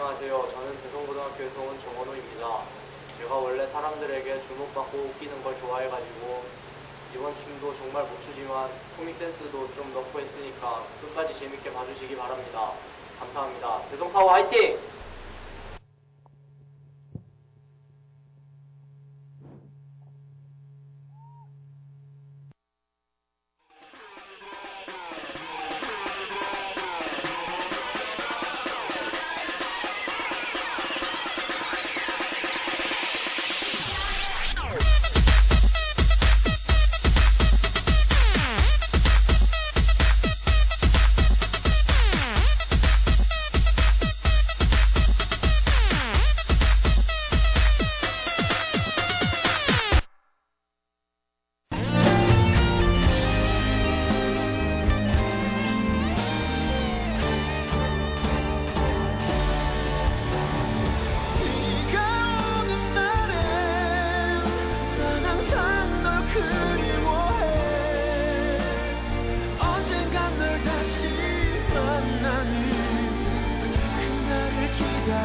안녕하세요. 저는 대성고등학교에서 온 정원호입니다. 제가 원래 사람들에게 주목받고 웃기는 걸 좋아해가지고 이번 춤도 정말 못 추지만 코믹 댄스도 좀 넣고 했으니까 끝까지 재밌게 봐주시기 바랍니다. 감사합니다. 대성파워 화이팅!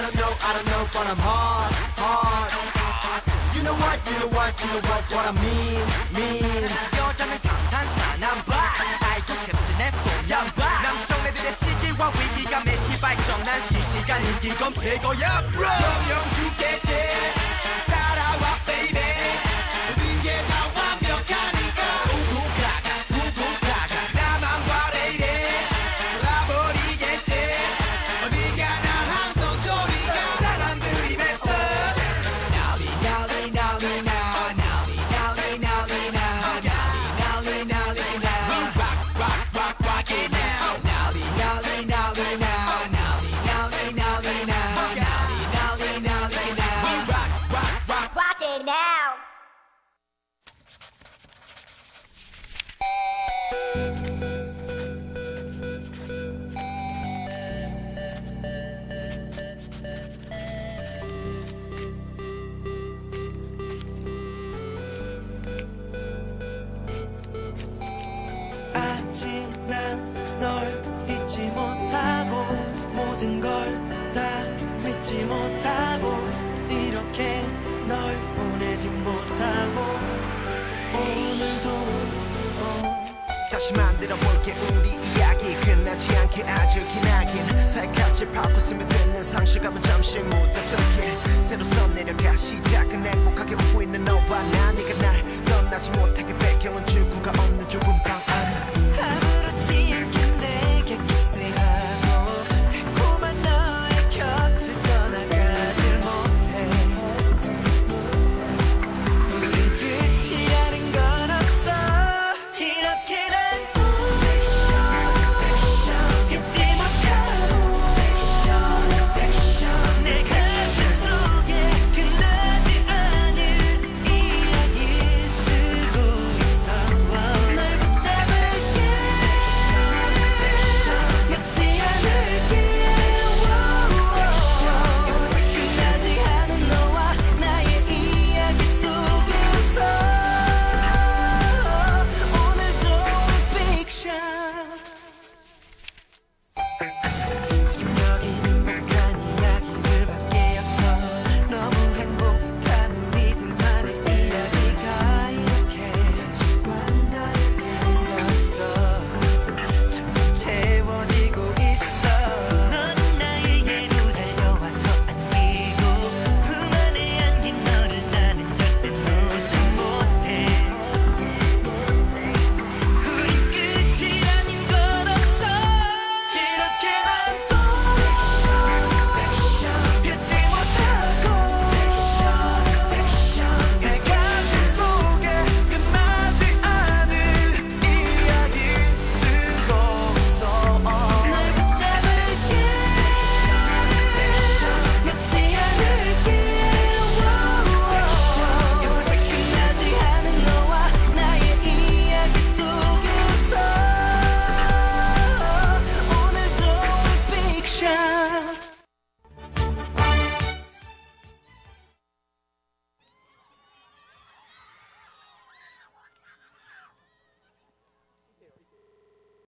I don't know, I don't know, but I'm hard, hard. You know what, you know what, you know what, what I mean, mean. 여자는 강산사 남바 알고 싶지 내 남성 남성애들의 시기와 위기가 위기감에 시발정 난 실시간 인기검 최고야 bro 영영 두개째 Rock it now. 아직 난 널 못하고 오늘도 다시 만들어 볼게 우리 이야기. 끝나지 않게 아주 기나긴 살갗을 밟고 스며드는 상실감은 잠시 묻어두게. 새로 써내려가 시작은 행복하게 웃고 있는 너와 나. 네가 날 떠나지 못하게 배경은 출구가 없는